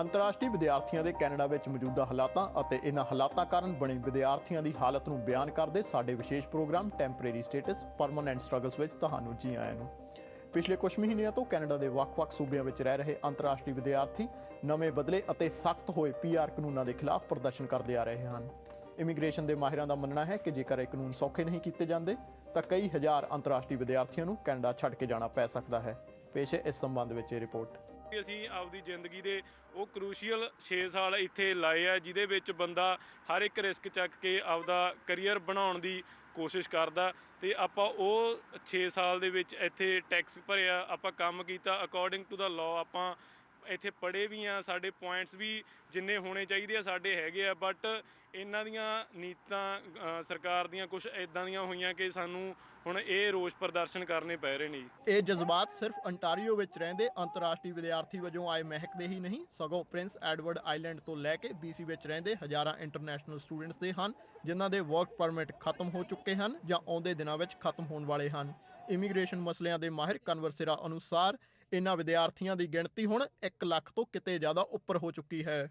ਅੰਤਰਰਾਸ਼ਟਰੀ ਵਿਦਿਆਰਥੀਆਂ ਦੇ ਕੈਨੇਡਾ ਵਿੱਚ ਮੌਜੂਦਾ ਹਾਲਾਤਾਂ ਅਤੇ ਇਹਨਾਂ ਹਾਲਾਤਾਂ ਕਾਰਨ ਬਣੀ ਵਿਦਿਆਰਥੀਆਂ ਦੀ ਹਾਲਤ ਨੂੰ ਬਿਆਨ ਕਰਦੇ ਸਾਡੇ ਵਿਸ਼ੇਸ਼ program temporary status permanent struggles ਵਿੱਚ ਤੁਹਾਨੂੰ ਜੀ ਆਇਆਂ ਨੂੰ। ਪਿਛਲੇ ਕੁਝ ਮਹੀਨਿਆਂ ਤੋਂ ਕੈਨੇਡਾ ਦੇ ਵੱਖ-ਵੱਖ ਸੂਬਿਆਂ ਵਿੱਚ ਰਹਿ ਰਹੇ ਅੰਤਰਰਾਸ਼ਟਰੀ ਵਿਦਿਆਰਥੀ ਨਵੇਂ ਬਦਲੇ ਅਤੇ ਸਖਤ ਹੋਏ ਪੀਆਰ ਕਾਨੂੰਨਾਂ ਦੇ ਖਿਲਾਫ ਪ੍ਰਦਰਸ਼ਨ ਕਰਦੇ ਆ ਰਹੇ ਹਨ। ਇਮੀਗ੍ਰੇਸ਼ਨ ਦੇ ਮਾਹਿਰਾਂ ਦਾ ਮੰਨਣਾ ਹੈ ਕਿ ਜੇਕਰ ਇਹ ਕਾਨੂੰਨ ਸੌਖੇ ਨਹੀਂ ਕੀਤੇ ਜਾਂਦੇ, ਤਾਂ ਕਈ ਹਜ਼ਾਰ ਅੰਤਰਰਾਸ਼ਟਰੀ ਵਿਦਿਆਰਥੀਆਂ ਨੂੰ ਕੈਨੇਡਾ ਛੱਡ ਕੇ ਜਾਣਾ ਪੈ ਸਕਦਾ ਹੈ। ਪੇਸ਼ ਹੈ ਇਸ ਸੰਬੰਧ ਵਿੱਚ ਇਹ ਰਿਪੋਰਟ। ਅਸੀਂ ਆਪਦੀ ਜ਼ਿੰਦਗੀ ਦੇ ਉਹ ਕ੍ਰੂਸ਼ੀਅਲ 6 ਸਾਲ ਇੱਥੇ ਲਾਏ ਆ, ਜਿਹਦੇ ਵਿੱਚ ਬੰਦਾ ਹਰ ਇੱਕ ਰਿਸਕ ਚੱਕ ਕੇ ਆਪਦਾ ਕੈਰੀਅਰ ਬਣਾਉਣ ਦੀ ਕੋਸ਼ਿਸ਼ ਕਰਦਾ ਤੇ ਆਪਾਂ ਉਹ 6 ਸਾਲ ਦੇ ਵਿੱਚ ਇੱਥੇ ਟੈਕਸ ਭਰਿਆ, ਆਪਾਂ ਕੰਮ ਕੀਤਾ ਅਕੋਰਡਿੰਗ ਟੂ ਦਾ ਲਾਅ ਆਪਾਂ ਇੱਥੇ ਪੜ੍ਹੇ ਵੀ ਆ, ਸਾਡੇ ਪੁਆਇੰਟਸ ਵੀ ਜਿੰਨੇ ਹੋਣੇ ਚਾਹੀਦੇ ਆ, ਸਾਡੇ ਹੈਗੇ ਆ ਬਟ ਇਹਨਾਂ ਦੀਆਂ ਨੀਤਾਂ ਸਰਕਾਰ ਦੀਆਂ ਕੁਝ ਇਦਾਂ ਦੀਆਂ ਹੋਈਆਂ ਕਿ ਸਾਨੂੰ ਹੁਣ ਇਹ ਰੋਸ ਪ੍ਰਦਰਸ਼ਨ ਕਰਨੇ ਪੈ ਰਹੇ ਨੇ ਇਹ ਜਜ਼ਬਾਤ ਸਿਰਫ ਅੰਟਾਰੀਓ ਵਿੱਚ ਰਹਿੰਦੇ ਅੰਤਰਰਾਸ਼ਟਰੀ ਵਿਦਿਆਰਥੀ ਵਜੋਂ ਆਏ ਮਹਿਕ ਦੇ ਹੀ ਨਹੀਂ, ਸਗੋਂ ਪ੍ਰਿੰਸ ਐਡਵਰਡ ਆਈਲੈਂਡ ਤੋਂ ਲੈ ਕੇ BC ਵਿੱਚ ਰਹਿੰਦੇ ਹਜ਼ਾਰਾਂ ਇੰਟਰਨੈਸ਼ਨਲ ਸਟੂਡੈਂਟਸ ਦੇ ਹਨ, ਜਿਨ੍ਹਾਂ ਦੇ ਵਰਕ ਪਰਮਿਟ ਖਤਮ ਹੋ ਚੁੱਕੇ ਹਨ ਜਾਂ ਆਉਂਦੇ ਦਿਨਾਂ ਵਿੱਚ ਖਤਮ ਹੋਣ ਵਾਲੇ ਹਨ। ਇਮੀਗ੍ਰੇਸ਼ਨ ਮਸਲਿਆਂ ਦੇ ਮਾਹਿਰ ਕਨਵਰਸੇਰਾ ਅਨੁਸਾਰ ਇਹਨਾਂ ਵਿਦਿਆਰਥੀਆਂ ਦੀ ਗਿਣਤੀ ਹੁਣ 1 ਲੱਖ ਤੋਂ ਕਿਤੇ ਜ਼ਿਆਦਾ ਉੱਪਰ ਹੋ ਚੁੱਕੀ ਹੈ।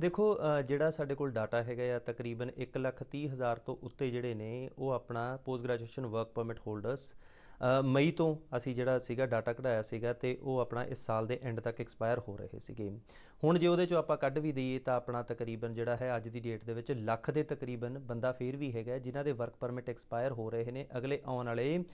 ਦੇਖੋ ਜਿਹੜਾ ਸਾਡੇ ਕੋਲ ਡਾਟਾ ਹੈਗਾ ਆ ਤਕਰੀਬਨ 1,30,000 ਤੋਂ ਉੱਤੇ ਜਿਹੜੇ ਨੇ ਉਹ ਆਪਣਾ post graduation work permit holders ਮਈ ਤੋਂ ਅਸੀਂ ਜਿਹੜਾ ਸੀਗਾ ਡਾਟਾ ਕਢਾਇਆ ਸੀਗਾ ਤੇ ਉਹ ਆਪਣਾ ਇਸ ਸਾਲ ਦੇ ਐਂਡ ਤੱਕ ਐਕਸਪਾਇਰ ਹੋ ਰਹੇ ਸੀਗੇ। ਹੁਣ ਜੇ ਉਹਦੇ ਚੋਂ ਆਪਾਂ ਕੱਢ ਵੀ ਦਈਏ ਤਾਂ ਆਪਣਾ ਤਕਰੀਬਨ ਜਿਹੜਾ ਹੈ ਅੱਜ ਦੀ ਡੇਟ ਦੇ ਵਿੱਚ ਲੱਖ ਦੇ ਤਕਰੀਬਨ ਬੰਦਾ ਫੇਰ ਵੀ ਹੈਗਾ ਜਿਨ੍ਹਾਂ ਦੇ ਵਰਕ ਪਰਮਿਟ ਐਕਸਪਾਇਰ ਹੋ ਰਹੇ ਨੇ ਅਗਲੇ ਆਉਣ ਵਾਲੇ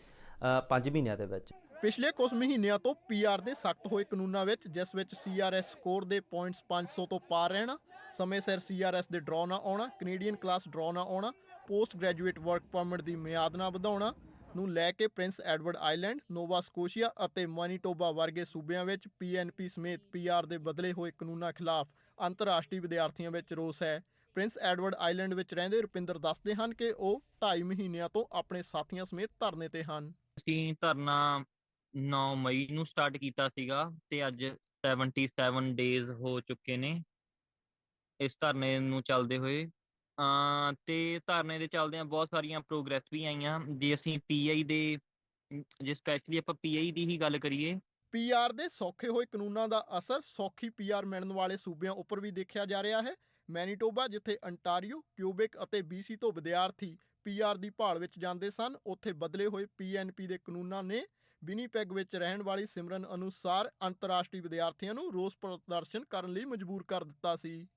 5 ਮਹੀਨਿਆਂ ਦੇ ਵਿੱਚ। ਪਿਛਲੇ ਕੁਝ ਮਹੀਨਿਆਂ ਤੋਂ ਪੀਆਰ ਦੇ ਸਖਤ ਹੋਏ ਕਾਨੂੰਨਾਂ ਵਿੱਚ, ਜਿਸ ਵਿੱਚ ਸੀਆਰਐਸ ਸਕੋਰ ਦੇ ਪੁਆਇੰਟਸ 500 ਤੋਂ ਪਾਰ ਰਹਿਣਾ, ਸਮੇਂ ਸਿਰ ਸੀਆਰਐਸ ਦੇ ਡਰਾਅ ਨਾ ਆਉਣਾ ਕੈਨੇਡੀਅਨ ਕਲਾਸ ਡਰਾਅ ਨਾ ਆਉਣਾ ਪੋਸਟ ਗ੍ਰੈਜੂਏਟ ਵਰਕ ਪਰਮਿਟ ਦੀ ਮਿਆਦ ਨਾ ਵਧਾਉਣਾ ਨੂੰ ਲੈ ਕੇ Prince Edward Island, Nova Scotia ਅਤੇ ਮਨੀਟੋਬਾ ਵਰਗੇ ਸੂਬਿਆਂ ਵਿੱਚ ਪੀਐਨਪੀ ਸਮੇਤ ਪੀਆਰ ਦੇ ਬਦਲੇ ਹੋਏ ਕਾਨੂੰਨਾਂ ਖਿਲਾਫ ਅੰਤਰਰਾਸ਼ਟਰੀ ਵਿਦਿਆਰਥੀਆਂ ਵਿੱਚ ਰੋਸ ਹੈ। ਪ੍ਰਿੰਸ ਐਡਵਰਡ ਆਈਲੈਂਡ ਵਿੱਚ ਰਹਿੰਦੇ ਰੁਪਿੰਦਰ ਦੱਸਦੇ ਹਨ ਕਿ ਉਹ 2.5 ਮਹੀਨਿਆਂ ਤੋਂ ਆਪਣੇ ਸਾਥੀਆਂ ਸਮੇਤ ਧਰਨੇ ਤੇ ਹਨ। ਅਸੀਂ ਧਰਨਾ 9 ਮਈ ਨੂੰ ਸਟਾਰਟ ਕੀਤਾ ਸੀਗਾ ਤੇ ਅੱਜ 77 ਡੇਜ਼ ਹੋ ਚੁੱਕੇ ਨੇ ਇਸ ਧਰਨੇ ਨੂੰ ਚੱਲਦੇ ਹੋਏ। ਤੇ ਧਰਨੇ ਦੇ ਚੱਲਦਿਆਂ ਬਹੁਤ ਸਾਰੀਆਂ ਪ੍ਰੋਗਰੈਸ ਵੀ ਆਈਆਂ। ਜੇ ਅਸੀਂ ਪੀਆਈ ਦੇ, ਜੇ ਸਪੈਸ਼ਲੀ ਆਪਾਂ ਪੀਆਈ ਦੀ ਹੀ ਗੱਲ ਕਰੀਏ। ਪੀਆਰ ਦੇ ਸੌਖੇ ਹੋਏ ਕਾਨੂੰਨਾਂ ਦਾ ਅਸਰ ਸੌਖੀ ਪੀਆਰ ਮਿਲਣ ਵਾਲੇ ਸੂਬਿਆਂ ਉੱਪਰ ਵੀ ਦੇਖਿਆ ਜਾ ਰਿਹਾ ਹੈ। ਮੈਨੀਟੋਬਾ ਜਿੱਥੇ ਅੰਟਾਰੀਓ ਕਿਊਬਿਕ ਅਤੇ BC ਤੋਂ ਵਿਦਿਆਰਥੀ ਪੀਆਰ ਦੀ ਭਾਲ ਵਿੱਚ ਜਾਂਦੇ ਸਨ। ਉੱਥੇ ਬਦਲੇ ਹੋਏ ਪੀਐਨਪੀ ਦੇ ਕਾਨੂੰਨਾਂ ਨੇ ਵਿਨੀਪੈਗ ਵਿੱਚ ਰਹਿਣ ਵਾਲੀ ਸਿਮਰਨ ਅਨੁਸਾਰ ਅੰਤਰਰਾਸ਼ਟਰੀ ਵਿਦਿਆਰਥੀਆਂ ਨੂੰ ਰੋਸ ਪ੍ਰਦਰਸ਼ਨ ਕਰਨ ਲਈ ਮਜਬੂਰ ਕਰ ਦਿੱਤਾ ਸੀ।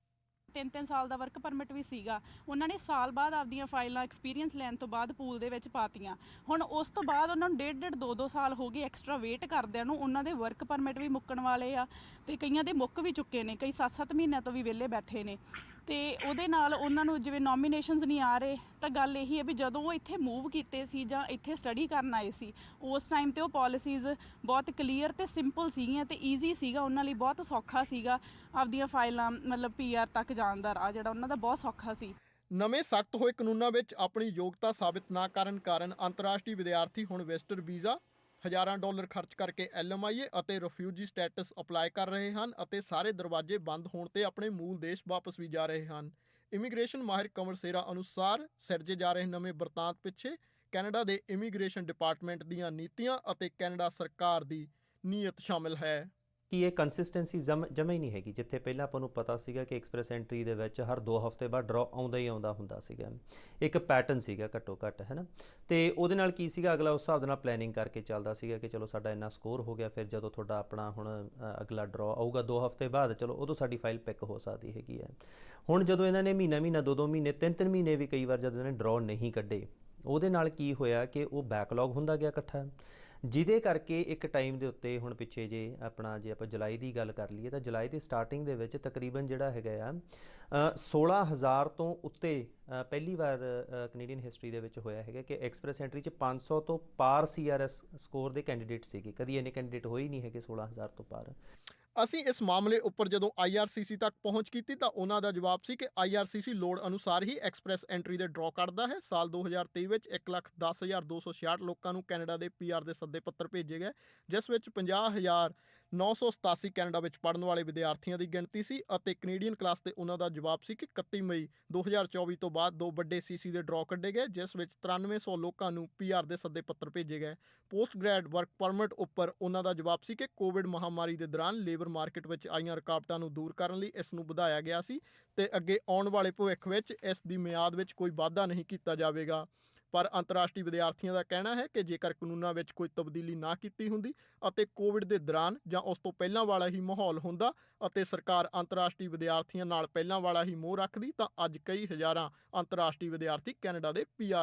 ਤਿੰਨ ਤਿੰਨ ਸਾਲ ਦਾ ਵਰਕ ਪਰਮਿਟ ਵੀ ਸੀਗਾ। ਉਹਨਾਂ ਨੇ ਸਾਲ ਬਾਅਦ ਆਪਦੀਆਂ ਫਾਈਲਾਂ ਐਕਸਪੀਰੀਅੰਸ ਲੈਣ ਤੋਂ ਬਾਅਦ ਪੂਲ ਦੇ ਵਿੱਚ ਪਾਤੀਆਂ। ਹੁਣ ਉਸ ਤੋਂ ਬਾਅਦ ਉਹਨਾਂ ਨੂੰ ਡੇਢ ਡੇਢ ਦੋ ਦੋ ਸਾਲ ਹੋ ਗਏ ਐਕਸਟਰਾ ਵੇਟ ਕਰਦਿਆਂ ਨੂੰ। ਉਹਨਾਂ ਦੇ ਵਰਕ ਪਰਮਿਟ ਵੀ ਮੁੱਕਣ ਵਾਲੇ ਆ ਤੇ ਕਈਆਂ ਦੇ ਮੁੱਕ ਵੀ ਚੁੱਕੇ ਨੇ। ਕਈ 7-7 ਮਹੀਨਿਆਂ ਤੋਂ ਵੀ ਵਿਹਲੇ ਬੈਠੇ ਨੇ। ਤੇ ਉਹਦੇ ਨਾਲ ਉਹਨਾਂ ਨੂੰ ਜਿਵੇਂ ਨੋਮੀਨੇਸ਼ਨਸ ਨਹੀਂ ਆ ਰਹੇ ਤਾਂ ਗੱਲ ਇਹੀ ਹੈ ਵੀ ਜਦੋਂ ਉਹ ਇੱਥੇ ਮੂਵ ਕੀਤੇ ਸੀ ਜਾਂ ਇੱਥੇ ਸਟੱਡੀ ਕਰਨ ਆਏ ਸੀ, ਉਸ ਟਾਈਮ ਤੇ ਉਹ ਪਾਲਿਸੀਜ਼ ਬਹੁਤ ਕਲੀਅਰ ਤੇ ਸਿੰਪਲ ਸੀਗੀਆਂ ਤੇ ਈਜ਼ੀ ਸੀਗਾ, ਉਹਨਾਂ ਲਈ ਬਹੁਤ ਸੌਖਾ ਸੀਗਾ ਆਪਦੀਆਂ ਫਾਈਲਾਂ, ਮਤਲਬ ਪੀਆਰ ਤੱਕ ਜਾਣ ਦਾ ਰਾਹ ਜਿਹੜਾ ਉਹਨਾਂ ਦਾ ਬਹੁਤ ਸੌਖਾ ਸੀ। ਨਵੇਂ ਸਖਤ ਹੋਏ ਕਾਨੂੰਨਾਂ ਵਿੱਚ ਆਪਣੀ ਯੋਗਤਾ ਸਾਬਿਤ ਨਾ ਕਰਨ ਕਾਰਨ ਅੰਤਰਰਾਸ਼ਟਰੀ ਵਿਦਿਆਰਥੀ ਹੁਣ ਵਿਜ਼ਟਰ ਵੀਜ਼ਾ, ਹਜ਼ਾਰਾਂ ਡਾਲਰ ਖਰਚ ਕਰਕੇ ਐਲਐਮਆਈਏ ਅਤੇ ਰਿਫਿਊਜੀ ਸਟੇਟਸ ਅਪਲਾਈ ਕਰ ਰਹੇ ਹਨ ਅਤੇ ਸਾਰੇ ਦਰਵਾਜ਼ੇ ਬੰਦ ਹੋਣ ਤੇ ਆਪਣੇ ਮੂਲ ਦੇਸ਼ ਵਾਪਸ ਵੀ ਜਾ ਰਹੇ ਹਨ। ਇਮੀਗ੍ਰੇਸ਼ਨ ਮਾਹਿਰ ਕਮਰ ਸੇਰਾ ਅਨੁਸਾਰ ਸਿਰਜੇ ਜਾ ਰਹੇ ਨਵੇਂ ਬਰਤਾਂਤ ਪਿੱਛੇ ਕੈਨੇਡਾ ਦੇ ਇਮੀਗ੍ਰੇਸ਼ਨ ਡਿਪਾਰਟਮੈਂਟ ਦੀਆਂ ਨੀਤੀਆਂ ਅਤੇ ਕੈਨੇਡਾ ਸਰਕਾਰ ਦੀ ਨੀਅਤ ਸ਼ਾਮਲ ਹੈ। ਕਿ ਇਹ ਕੰਸਿਸਟੈਂਸੀ ਜਮਾ ਹੀ ਨਹੀਂ ਹੈਗੀ। ਜਿੱਥੇ ਪਹਿਲਾਂ ਆਪਾਂ ਨੂੰ ਪਤਾ ਸੀਗਾ ਕਿ ਐਕਸਪ੍ਰੈਸ ਐਂਟਰੀ ਦੇ ਵਿੱਚ ਹਰ 2 ਹਫ਼ਤੇ ਬਾਅਦ ਡਰਾ ਆਉਂਦਾ ਹੀ ਆਉਂਦਾ ਹੁੰਦਾ ਸੀਗਾ। ਇੱਕ ਪੈਟਰਨ ਸੀਗਾ ਘੱਟੋ ਘੱਟ ਹੈ ਨਾ ਤੇ ਉਹਦੇ ਨਾਲ ਕੀ ਸੀਗਾ? ਅਗਲਾ ਉਸ ਹਿਸਾਬ ਦੇ ਨਾਲ ਪਲੈਨਿੰਗ ਕਰਕੇ ਚੱਲਦਾ ਸੀਗਾ ਕਿ ਚਲੋ ਸਾਡਾ ਇੰਨਾ ਸਕੋਰ ਹੋ ਗਿਆ, ਫਿਰ ਜਦੋਂ ਤੁਹਾਡਾ ਆਪਣਾ ਹੁਣ ਅਗਲਾ ਡਰਾ ਆਊਗਾ 2 ਹਫ਼ਤੇ ਬਾਅਦ, ਚਲੋ ਉਦੋਂ ਸਾਡੀ ਫਾਈਲ ਪਿਕ ਹੋ ਸਕਦੀ ਹੈਗੀ ਹੈ। ਹੁਣ ਜਦੋਂ ਇਹਨਾਂ ਨੇ ਮਹੀਨਾ ਮਹੀਨਾ, ਦੋ ਦੋ ਮਹੀਨੇ ਤਿੰਨ ਤਿੰਨ ਮਹੀਨੇ ਵੀ ਕਈ ਵਾਰ ਜਦੋਂ ਇਹਨਾਂ ਨੇ ਡਰਾ ਨਹੀਂ ਕੱਢੇ, ਉਹਦੇ ਨਾਲ ਕੀ ਹੋਇਆ ਕਿ ਉਹ ਬੈਕਲੌਗ ਹੁੰਦਾ ਗਿਆ ਇਕੱਠਾ। ਜਿਹਦੇ ਕਰਕੇ ਇੱਕ ਟਾਈਮ ਦੇ ਉੱਤੇ ਹੁਣ ਪਿੱਛੇ ਜੇ ਆਪਣਾ ਜੇ ਆਪਾਂ ਜੁਲਾਈ ਦੀ ਗੱਲ ਕਰ ਲਈਏ ਤਾਂ ਜੁਲਾਈ ਦੀ ਸਟਾਰਟਿੰਗ ਦੇ ਵਿੱਚ ਤਕਰੀਬਨ ਜਿਹੜਾ ਹੈਗਾ ਆ ਅ, 16000 ਤੋਂ ਉੱਤੇ ਪਹਿਲੀ ਵਾਰ ਕੈਨੇਡੀਅਨ ਹਿਸਟਰੀ ਦੇ ਵਿੱਚ ਹੋਇਆ ਹੈਗਾ ਕਿ ਐਕਸਪ੍ਰੈਸ ਐਂਟਰੀ ਚ 500 ਤੋਂ ਪਾਰ ਸੀਆਰਐਸ ਸਕੋਰ ਦੇ ਕੈਂਡੀਡੇਟ ਸੀਗੇ। ਕਦੀ ਇਹਨੇ ਕੈਂਡੀਡੇਟ ਹੋਏ ਹੀ ਨਹੀਂ ਹੈਗੇ 16000 ਤੋਂ ਪਾਰ। ਅਸੀਂ ਇਸ ਮਾਮਲੇ ਉੱਪਰ ਜਦੋਂ IRCC ਤੱਕ ਪਹੁੰਚ ਕੀਤੀ ਤਾਂ ਉਹਨਾਂ ਦਾ ਜਵਾਬ ਸੀ ਕਿ IRCC ਲੋੜ ਅਨੁਸਾਰ ਹੀ ਐਕਸਪ੍ਰੈਸ ਐਂਟਰੀ ਦੇ ਡਰਾ ਕੱਢਦਾ ਹੈ। ਸਾਲ 2023 ਵਿੱਚ 110266 ਲੋਕਾਂ ਨੂੰ ਕੈਨੇਡਾ ਦੇ PR ਦੇ ਸੱਦੇ ਪੱਤਰ ਭੇਜੇ ਗਏ, ਜਿਸ ਵਿੱਚ 50000 987 ਕੈਨੇਡਾ ਵਿੱਚ ਪੜਨ ਵਾਲੇ ਵਿਦਿਆਰਥੀਆਂ ਦੀ ਗਿਣਤੀ ਸੀ ਅਤੇ ਕੈਨੇਡੀਅਨ ਕਲਾਸ ਤੇ ਉਹਨਾਂ ਦਾ ਜਵਾਬ ਸੀ ਕਿ 31 ਮਈ 2024 ਤੋਂ ਬਾਅਦ ਦੋ ਵੱਡੇ ਸੀਸੀ ਦੇ ਡਰਾਅ ਕੱਢੇ ਗਏ, ਜਿਸ ਵਿੱਚ 9300 ਲੋਕਾਂ ਨੂੰ ਪੀਆਰ ਦੇ ਸੱਦੇ ਪੱਤਰ ਭੇਜੇ ਗਏ। ਪੋਸਟ ਗ੍ਰੈਡ ਵਰਕ ਪਰਮਿਟ ਉੱਪਰ ਉਹਨਾਂ ਦਾ ਜਵਾਬ ਸੀ ਕਿ ਕੋਵਿਡ ਮਹਾਮਾਰੀ ਦੇ ਦੌਰਾਨ ਲੇਬਰ ਮਾਰਕੀਟ ਵਿੱਚ ਆਈਆਂ ਰੁਕਾਵਟਾਂ ਨੂੰ ਦੂਰ ਕਰਨ ਲਈ ਇਸ ਨੂੰ ਵਧਾਇਆ ਗਿਆ ਸੀ ਤੇ ਅੱਗੇ ਆਉਣ ਵਾਲੇ ਭਵਿੱਖ ਵਿੱਚ ਇਸ ਦੀ ਮਿਆਦ ਵਿੱਚ ਕੋਈ ਵਾਧਾ ਨਹੀਂ ਕੀਤਾ ਜਾਵੇਗਾ। ਪਰ ਅੰਤਰਰਾਸ਼ਟਰੀ ਵਿਦਿਆਰਥੀਆਂ ਦਾ ਕਹਿਣਾ ਹੈ ਕਿ ਜੇਕਰ ਕਾਨੂੰਨਾਂ ਵਿੱਚ ਕੋਈ ਤਬਦੀਲੀ ਨਾ ਕੀਤੀ ਹੁੰਦੀ ਅਤੇ ਕੋਵਿਡ ਦੇ ਦੌਰਾਨ ਜਾਂ ਉਸ ਤੋਂ ਪਹਿਲਾਂ ਵਾਲਾ ਹੀ ਮਾਹੌਲ ਹੁੰਦਾ ਅਤੇ ਸਰਕਾਰ ਅੰਤਰਰਾਸ਼ਟਰੀ ਵਿਦਿਆਰਥੀਆਂ ਨਾਲ ਪਹਿਲਾਂ ਵਾਲਾ ਹੀ ਮੋਹ ਰੱਖਦੀ, ਤਾਂ ਅੱਜ ਕਈ ਹਜ਼ਾਰਾਂ ਅੰਤਰਰਾਸ਼ਟਰੀ ਵਿਦਿਆਰਥੀ ਕੈਨੇਡਾ ਦੇ ਪੀਆਰ